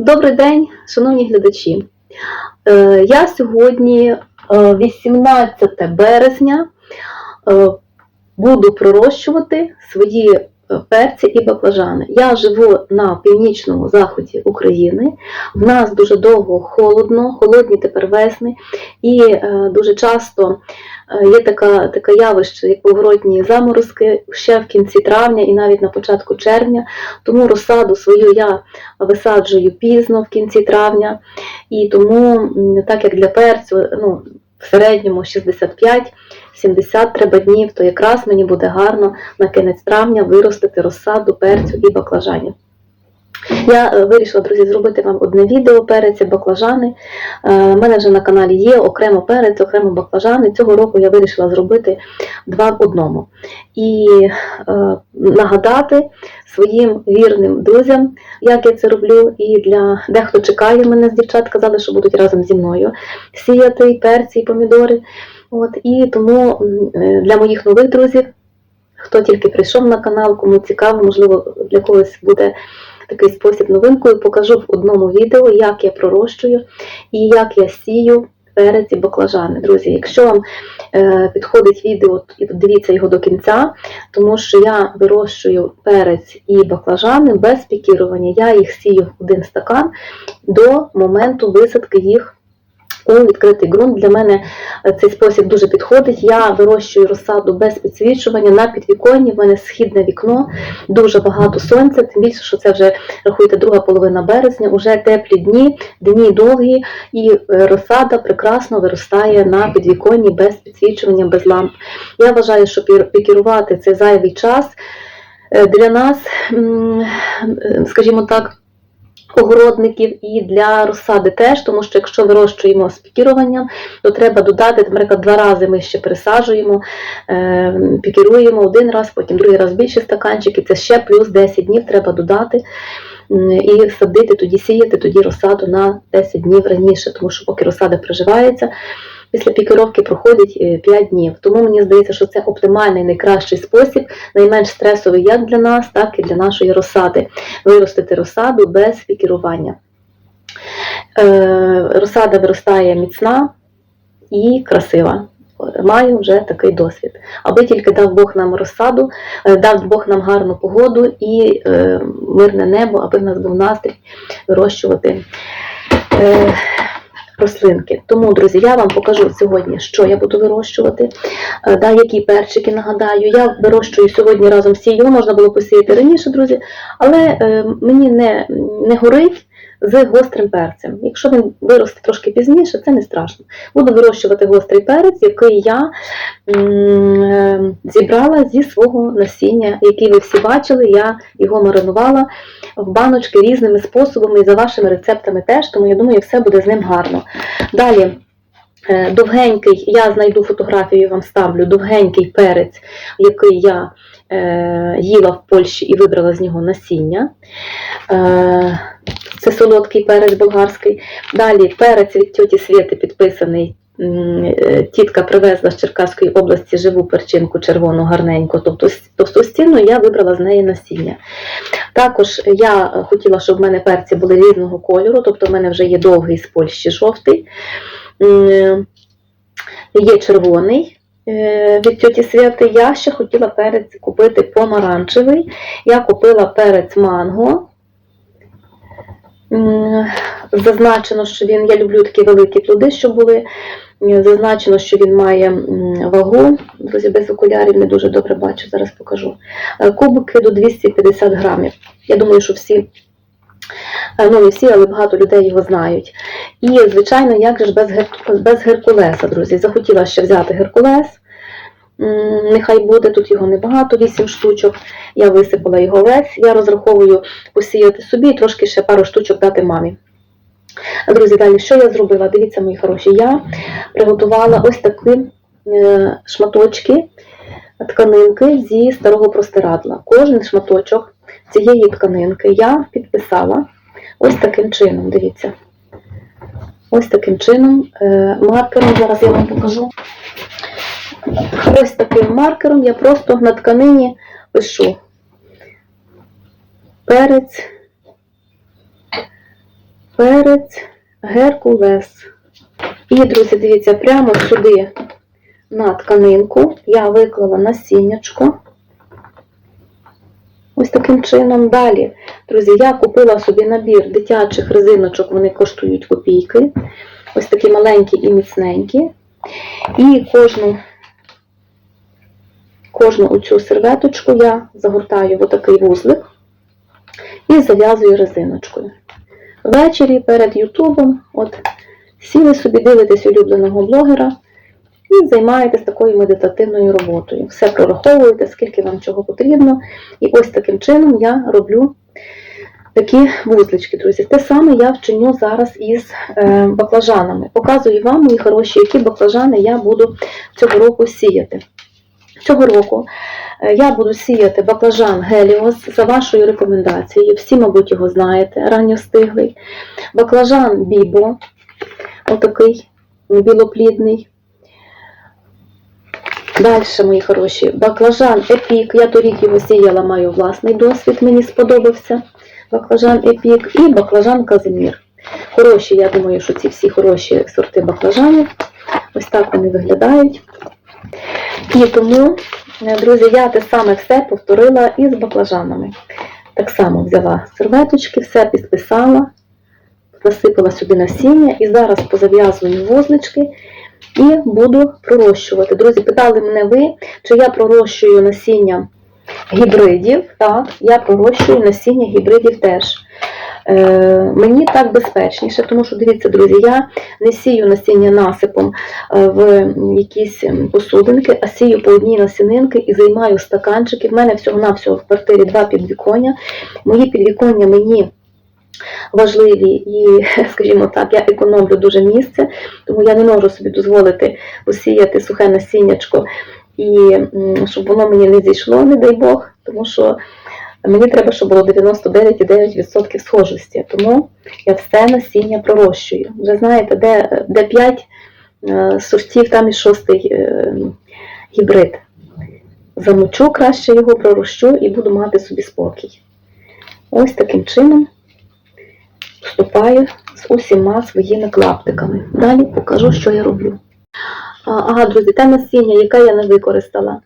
Добрий день, шановні глядачі. Е, Я сьогодні, е, 18 березня, е, буду пророщувати свої е, перці і баклажани. Я живу на північному заході України. В нас дуже довго холодно, холодні тепер весни, і е, дуже часто е, є така, таке явище, як поворотні заморозки ще в кінці травня і навіть на початку червня. Тому розсаду свою я висаджую пізно в кінці травня, і тому, так як для перцю, ну, в середньому 65-70 треба днів, то якраз мені буде гарно на кінець травня виростити розсаду перцю і баклажанів. Я е, вирішила, друзі, зробити вам одне відео перець баклажани. У мене вже на каналі є окремо перець, окремо баклажани. Цього року я вирішила зробити два в одному. І е, нагадати своїм вірним друзям, як я це роблю. І для дехто чекає мене з дівчат, казали, що будуть разом зі мною сіяти і перці, і помідори. От, і тому е, для моїх нових друзів, хто тільки прийшов на канал, кому цікаво, можливо, для когось буде такий спосіб новинкою, покажу в одному відео, як я пророщую і як я сію перець і баклажани. Друзі, якщо вам е, підходить відео, дивіться його до кінця, тому що я вирощую перець і баклажани без пікірування. Я їх сію в один стакан до моменту висадки їх у відкритий ґрунт. Для мене е, цей спосіб дуже підходить. Я вирощую розсаду без підсвічування на підвіконні. В мене східне вікно, дуже багато сонця, тим більше, що це вже рахуйте друга половина березня, уже теплі дні, дні довгі, і е, розсада прекрасно виростає на підвіконні без підсвічування, без ламп. Я вважаю, що пікірувати цей зайвий час е, для нас, скажімо так. Огородників і для розсади теж, тому що якщо вирощуємо з пікіруванням, то треба додати, наприклад, два рази ми ще пересаджуємо, е, пікіруємо один раз, потім другий раз більше стаканчики, це ще плюс 10 днів треба додати і садити, тоді сіяти, тоді розсаду на 10 днів раніше, тому що поки розсада приживається, після пікіровки проходить е, 5 днів. Тому мені здається, що це оптимальний найкращий спосіб, найменш стресовий як для нас, так і для нашої розсади. Виростити розсаду без пікірування. Е, Розсада виростає міцна і красива. Маю вже такий досвід. Аби тільки дав Бог нам розсаду, е, дав Бог нам гарну погоду і е, мирне небо, аби в нас був настрій вирощувати е, рослинки. Тому, друзі, я вам покажу сьогодні, що я буду вирощувати, е, да, які перчики нагадаю. Я вирощую сьогодні разом з сією, можна було посіяти раніше, друзі, але е, мені не, не горить з гострим перцем. Якщо він виросте трошки пізніше, це не страшно. Буду вирощувати гострий перець, який я е, зібрала зі свого насіння, який ви всі бачили. Я його маринувала в баночки різними способами і за вашими рецептами теж, тому я думаю, все буде з ним гарно. Далі. е, Довгенький, я знайду фотографію, вам ставлю довгенький перець, який я е, їла в Польщі і вибрала з нього насіння. Е, це солодкий перець болгарський. Далі перець від тьоті Свєти підписаний. Е, Тітка привезла з Черкаської області живу перчинку червону гарненьку, тобто товстостінну я вибрала з неї насіння. Також я хотіла, щоб в мене перці були різного кольору, тобто в мене вже є довгий з Польщі жовтий, е, є червоний. е, Від тьоті Святи я ще хотіла перець купити помаранчевий. Я купила перець манго. Зазначено, що він, я люблю такі великі плоди, що були. Зазначено, що він має вагу. Друзі, без окулярів не дуже добре бачу, зараз покажу. Е, Кубики до 250 грамів. Я думаю, що всі, е, ну не всі, але багато людей його знають. І, звичайно, як же ж без геркулеса, друзі. Захотіла ще взяти геркулес. Нехай буде, тут його небагато, 8 штучок. Я висипала його весь. Я розраховую посіяти собі і трошки ще пару штучок дати мамі. Друзі, далі, що я зробила? Дивіться, мої хороші, я приготувала ось такі е, шматочки тканинки зі старого простирадла. Кожен шматочок цієї тканинки я підписала ось таким чином. Дивіться. Ось таким чином, е, маркером, зараз я вам покажу. Ось таким маркером я просто на тканині пишу перець перець, геркулес. І, друзі, дивіться, прямо сюди на тканинку я виклала насіннячко. Ось таким чином. Далі, друзі, я купила собі набір дитячих резиночок, вони коштують копійки. Ось такі маленькі і міцненькі. І кожну, кожну оцю серветочку я загортаю в отакий вузлик і зав'язую резиночкою. Ввечері перед Ютубом, от сіли собі, дивитесь улюбленого блогера і займаєтесь такою медитативною роботою. Все прораховуєте, скільки вам чого потрібно. І ось таким чином я роблю такі вузлички, друзі. Те саме я вчиню зараз із е, баклажанами. Показую вам, мої хороші, які баклажани я буду цього року сіяти. Цього року е, я буду сіяти баклажан Геліос за вашою рекомендацією. Всі, мабуть, його знаєте, ранньостиглий. Баклажан Бібо, отакий білоплідний. Далі, мої хороші, баклажан Епік. Я торік його сіяла, маю власний досвід, мені сподобався. Баклажан Епік і баклажан Казимір. Хороші, я думаю, що ці всі хороші сорти баклажанів. Ось так вони виглядають. І тому, е, друзі, я те саме все повторила із баклажанами. Так само взяла серветочки, все підписала, насипала сюди насіння і зараз позав'язую вузлички і буду пророщувати. Друзі, питали мене ви, чи я пророщую насіння гібридів. Так, я пророщую насіння гібридів теж. Е, мені так безпечніше, тому що дивіться, друзі, я не сію насіння насипом е, в якісь ем, посудинки, а сію по одній насінинки і займаю стаканчики. В мене всього-навсього в квартирі два підвіконня. Мої підвіконня мені важливі і, скажімо так, я економлю дуже місце, тому я не можу собі дозволити посіяти сухе насіннячко і щоб воно мені не зійшло, не дай Бог, тому що мені треба, щоб було 99,9% схожості. Тому я все насіння пророщую. Вже знаєте, де, де 5 сортів, там і шостий е, гібрид. Замочу краще його, пророщу і буду мати собі спокій. Ось таким чином вступаю з усіма своїми клаптиками. Далі покажу, що я роблю. Ага, друзі, те насіння, яке я не використала.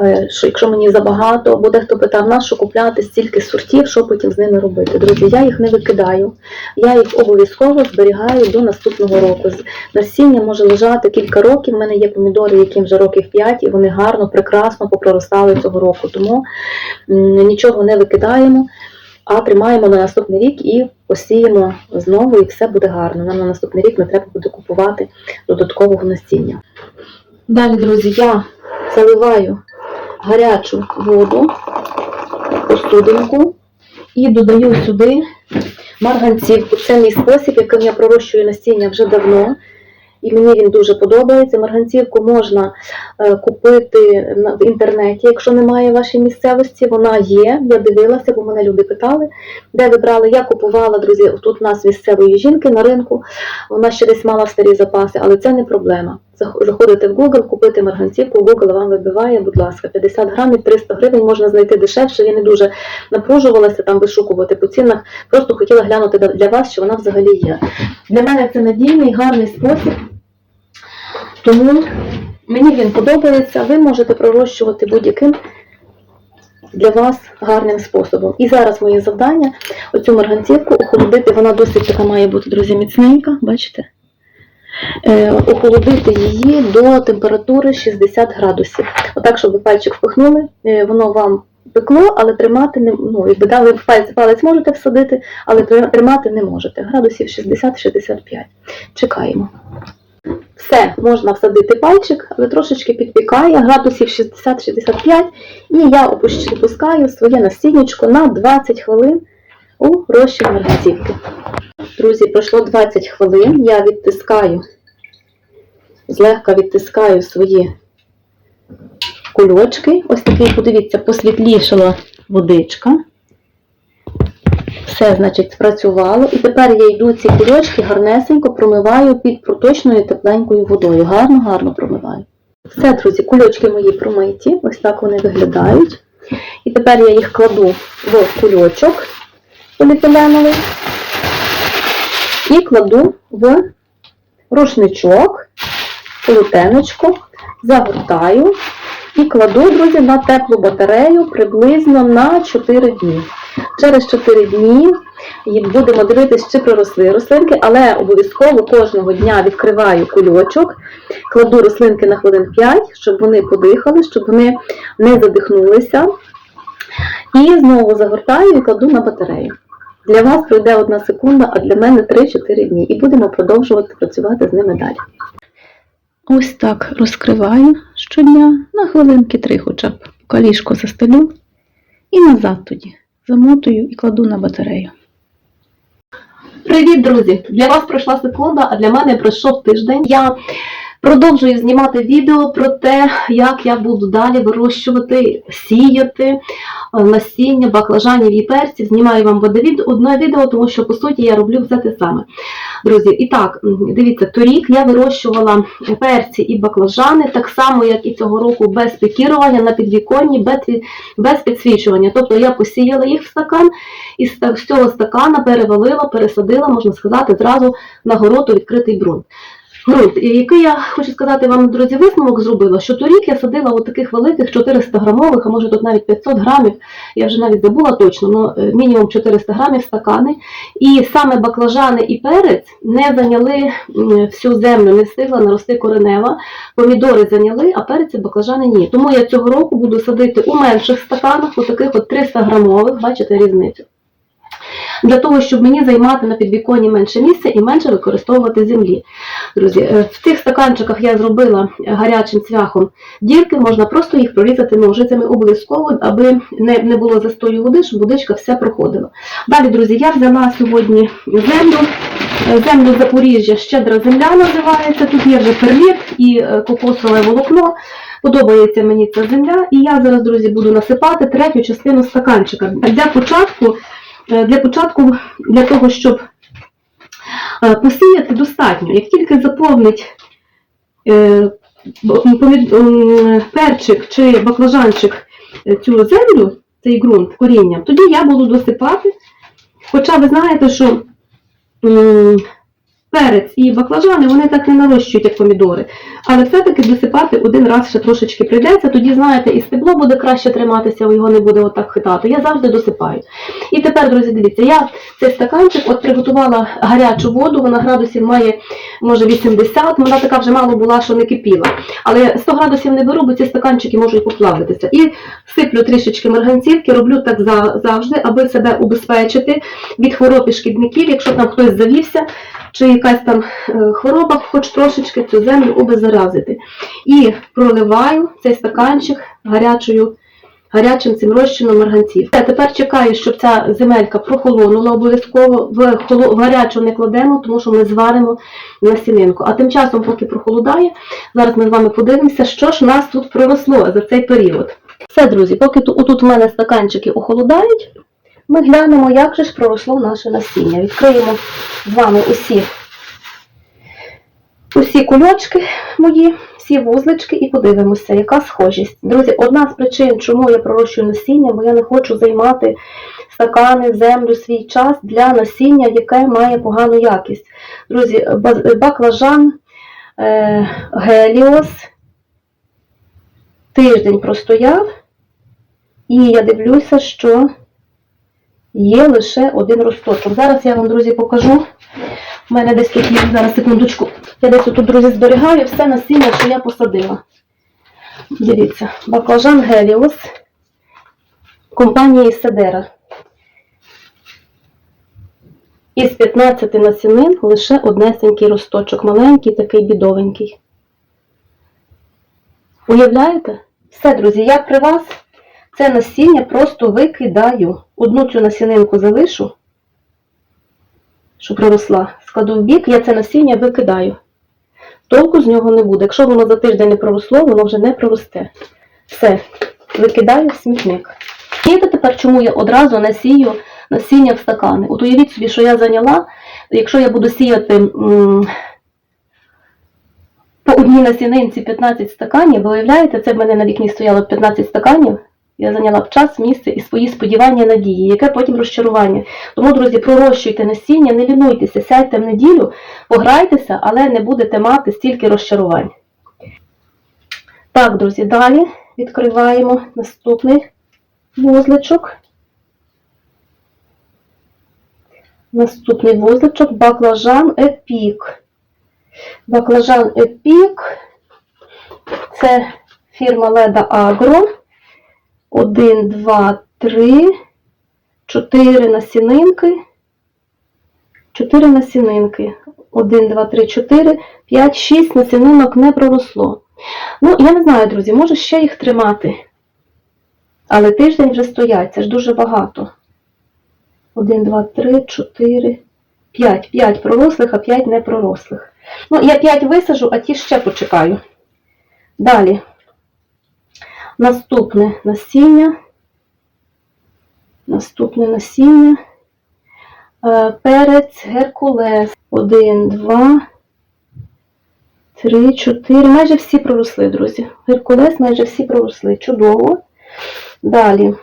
Е, Що якщо мені забагато, бо дехто питав, на що купляти стільки сортів, що потім з ними робити. Друзі, я їх не викидаю. Я їх обов'язково зберігаю до наступного року. Насіння може лежати кілька років. У мене є помідори, яким вже років 5, і вони гарно, прекрасно попроростали цього року. Тому нічого не викидаємо а тримаємо на наступний рік і посіємо знову, і все буде гарно. Нам на наступний рік не треба буде купувати додаткового насіння. Далі, друзі, я заливаю гарячу воду посудинку і додаю сюди марганцівку. Це мій спосіб, яким я пророщую насіння вже давно. І мені він дуже подобається. Марганцівку можна е, купити в інтернеті, якщо немає в вашій місцевості. Вона є. Я дивилася, бо мене люди питали, де ви брали. Я купувала, друзі, тут у нас місцевої жінки на ринку. Вона ще десь мала старі запаси, але це не проблема. Заходите в Google, купити марганцівку, Google вам вибиває, будь ласка, 50 грамів, 300 гривень можна знайти дешевше. Я не дуже напружувалася там вишукувати по цінах. Просто хотіла глянути для вас, що вона взагалі є. Для мене це надійний, гарний спосіб. Тому мені він подобається. Ви можете пророщувати будь-яким для вас гарним способом. І зараз моє завдання оцю марганцівку охолодити. Вона досить така має бути, друзі, міцненька, бачите? Е, охолодити її до температури 60 градусів. Отак, щоб ви пальчик впихнули, е, воно вам пекло, але тримати не ну, якби дали палець, палець можете всадити, але тримати не можете. Градусів 60-65. Чекаємо. Все, можна всадити пальчик, але трошечки підпікає, градусів 60-65, і я опускаю своє насіннячко на 20 хвилин у розчин марганцівки. Друзі, пройшло 20 хвилин, я відтискаю, злегка відтискаю свої кульочки. Ось такий, подивіться, посвітлішала водичка. Все, значить, спрацювало. І тепер я йду ці кульочки гарнесенько промиваю під проточною тепленькою водою. Гарно, гарно промиваю. Все, друзі, кульочки мої промиті. Ось так вони виглядають. І тепер я їх кладу в кульочок поліетиленовий. і кладу в рушничок, полотенечко, загортаю і кладу, друзі, на теплу батарею приблизно на 4 дні. Через 4 дні будемо дивитися, чи проросли рослинки, але обов'язково кожного дня відкриваю кульочок, кладу рослинки на хвилин 5, щоб вони подихали, щоб вони не задихнулися. І знову загортаю і кладу на батарею. Для вас пройде одна секунда, а для мене 3-4 дні. І будемо продовжувати працювати з ними далі. Ось так розкриваю щодня на хвилинки 3 хоча б. Поки ліжко застелю і назад тоді замотую і кладу на батарею. Привіт, друзі! Для вас пройшла секунда, а для мене пройшов тиждень. Я продовжую знімати відео про те, як я буду далі вирощувати, сіяти е, насіння баклажанів і перців. Знімаю вам одне відео, тому що по суті я роблю все те саме. Друзі, і так, дивіться, торік я вирощувала перці і баклажани, так само, як і цього року, без пікірування на підвіконні, без, підсвічування. Тобто я посіяла їх в стакан і з цього стакана перевалила, пересадила, можна сказати, зразу на у відкритий ґрунт. І який я хочу сказати вам, друзі, висновок зробила, що торік я садила у таких великих 400 грамових, а може тут навіть 500 грамів, я вже навіть забула точно, але мінімум 400 грамів стакани. І саме баклажани і перець не зайняли всю землю, не встигла нарости коренева. Помідори зайняли, а перець і баклажани ні. Тому я цього року буду садити у менших стаканах, у таких от 300 грамових, бачите різницю. Для того, щоб мені займати на підвіконні менше місця і менше використовувати землі. Друзі, е, в цих стаканчиках я зробила гарячим цвяхом дірки, можна просто їх прорізати ножицями обов'язково, аби не, не було застою води, щоб водичка все проходила. Далі, друзі, я взяла сьогодні землю. Е, Землю Запоріжжя, щедра земля називається. Тут є вже перліт і е, кокосове волокно. Подобається мені ця земля, і я зараз, друзі, буду насипати третю частину стаканчика. Для початку, для початку, для того, щоб е, посіяти достатньо. Як тільки заповнить е, перчик чи баклажанчик е, цю землю, цей ґрунт корінням, тоді я буду досипати. Хоча ви знаєте, що перець і баклажани вони так не нарощують, як помідори. Але все-таки досипати один раз ще трошечки прийдеться, тоді, знаєте, і стебло буде краще триматися, його не буде отак хитати. Я завжди досипаю. І тепер, друзі, дивіться, я цей стаканчик от приготувала гарячу воду, вона градусів має, може, 80, вона така вже мало була, що не кипіла. Але 100 градусів не беру, бо ці стаканчики можуть поплавитися. І сиплю трішечки марганцівки, роблю так завжди, аби себе убезпечити від хвороб і шкідників, якщо там хтось завівся, чи якась там е, хвороба, хоч трошечки цю землю обеззаразити. І проливаю цей стаканчик гарячою, гарячим цим розчином марганців. А тепер чекаю, щоб ця земелька прохолонула обов'язково. В, холо- в гарячу не кладемо, тому що ми зваримо насінинку. А тим часом, поки прохолодає, зараз ми з вами подивимося, що ж нас тут проросло за цей період. Все, друзі, поки тут, в мене стаканчики охолодають, ми глянемо, як же ж проросло наше насіння. Відкриємо з вами усі, усі кульочки мої, всі вузлички і подивимося, яка схожість. Друзі, одна з причин, чому я пророщую насіння, бо я не хочу займати стакани, землю, свій час для насіння, яке має погану якість. Друзі, баклажан, е, геліос, тиждень простояв, і я дивлюся, що є лише один росточок. Зараз я вам, друзі, покажу. У мене десь тут є, зараз секундочку. Я десь тут, друзі, зберігаю все насіння, що я посадила. Дивіться, баклажан Геліос компанії Седера. Із 15 насінин лише однесенький росточок, маленький, такий бідовенький. Уявляєте? Все, друзі, я при вас це насіння просто викидаю. Одну цю насінинку залишу, що проросла, складу в бік, я це насіння викидаю. Толку з нього не буде. Якщо воно за тиждень не проросло, воно вже не проросте. Все, викидаю в смітник. Знаєте тепер, чому я одразу не сію насіння в стакани? От уявіть собі, що я зайняла, якщо я буду сіяти м, по одній насінинці 15 стаканів, ви уявляєте, це в мене на вікні стояло 15 стаканів, Я зайняла б час, місце і свої сподівання, надії, яке потім розчарування. Тому, друзі, пророщуйте насіння, не лінуйтеся, сядьте в неділю, пограйтеся, але не будете мати стільки розчарувань. Так, друзі, далі відкриваємо наступний вузличок. Наступний вузличок баклажан епік. Баклажан епік. Це фірма Леда Агро. 1, 2, 3, 4 насінинки. 4 насінинки. 1, 2, 3, 4, 5, 6 насінинок не проросло. Ну, я не знаю, друзі, може ще їх тримати. Але тиждень вже стоять, це ж дуже багато. 1, 2, 3, 4, 5. 5 пророслих, а 5 не пророслих. Ну, я 5 висажу, а ті ще почекаю. Далі. Наступне насіння. Наступне насіння. Е, Перець Геркулес. 1, 2, 3, 4. Майже всі проросли, друзі. Геркулес майже всі проросли. Чудово. Далі.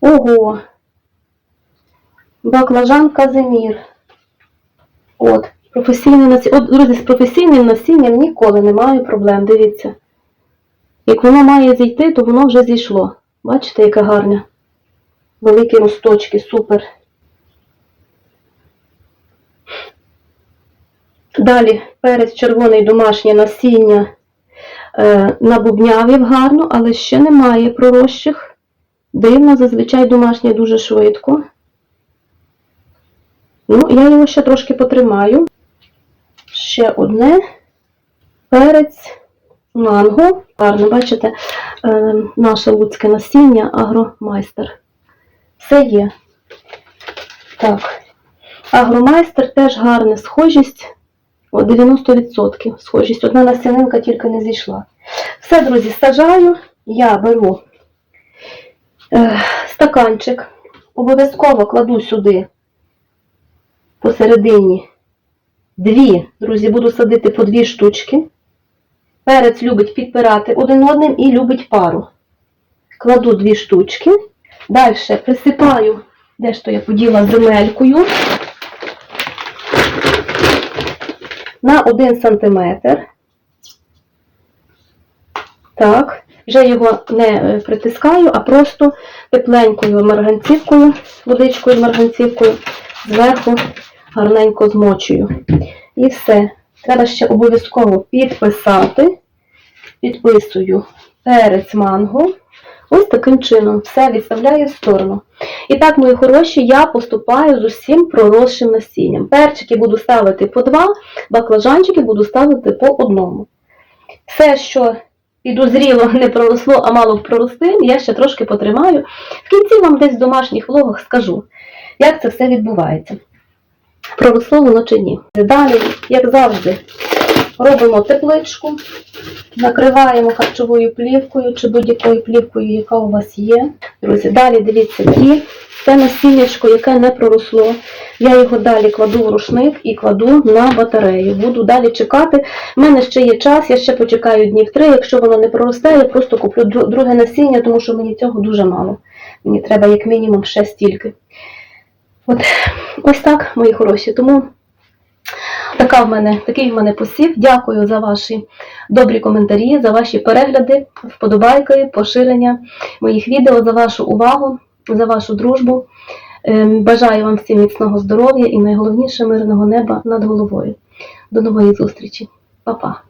Ого. Баклажан Казимір. От. Професійне насіння. От, друзі, з професійним насінням ніколи не маю проблем. Дивіться. Як воно має зійти, то воно вже зійшло. Бачите, яке гарне. Великі росточки, супер. Далі перець червоний домашнє насіння е, набубнявів гарно, але ще немає пророщих. Дивно, зазвичай домашнє дуже швидко. Ну, я його ще трошки потримаю. Ще одне. Перець манго. Гарно, бачите, е, наше луцьке насіння, агромайстер. Все є. Так. Агромайстер теж гарна схожість. О, 90% схожість. Одна насінинка тільки не зійшла. Все, друзі, сажаю. Я беру е, стаканчик. Обов'язково кладу сюди посередині дві, друзі, буду садити по дві штучки. Перець любить підпирати один одним і любить пару. Кладу дві штучки. Далі присипаю, де ж то я поділа земелькою. На 1 см. Так, вже його не е, притискаю, а просто тепленькою марганцівкою, водичкою марганцівкою, зверху гарненько змочую. І все. Треба ще обов'язково підписати. Підписую перець манго. Ось таким чином все відставляю в сторону. І так, мої хороші, я поступаю з усім проросшим насінням. Перчики буду ставити по два, баклажанчики буду ставити по одному. Все, що підозріло не проросло, а мало б прорости, я ще трошки потримаю. В кінці вам десь в домашніх влогах скажу, як це все відбувається. Проросло воно чи ні. Далі, як завжди, робимо тепличку, накриваємо харчовою плівкою чи будь-якою плівкою, яка у вас є. Друзі, далі дивіться ті. Це насіннячко, яке не проросло. Я його далі кладу в рушник і кладу на батарею. Буду далі чекати. У мене ще є час, я ще почекаю днів три. Якщо воно не проросте, я просто куплю друге насіння, тому що мені цього дуже мало. Мені треба як мінімум ще стільки. От ось так, мої хороші. Тому така в мене, такий в мене посів. Дякую за ваші добрі коментарі, за ваші перегляди, вподобайки, поширення моїх відео, за вашу увагу, за вашу дружбу. Ем, Бажаю вам всім міцного здоров'я і найголовніше мирного неба над головою. До нової зустрічі. Па-па!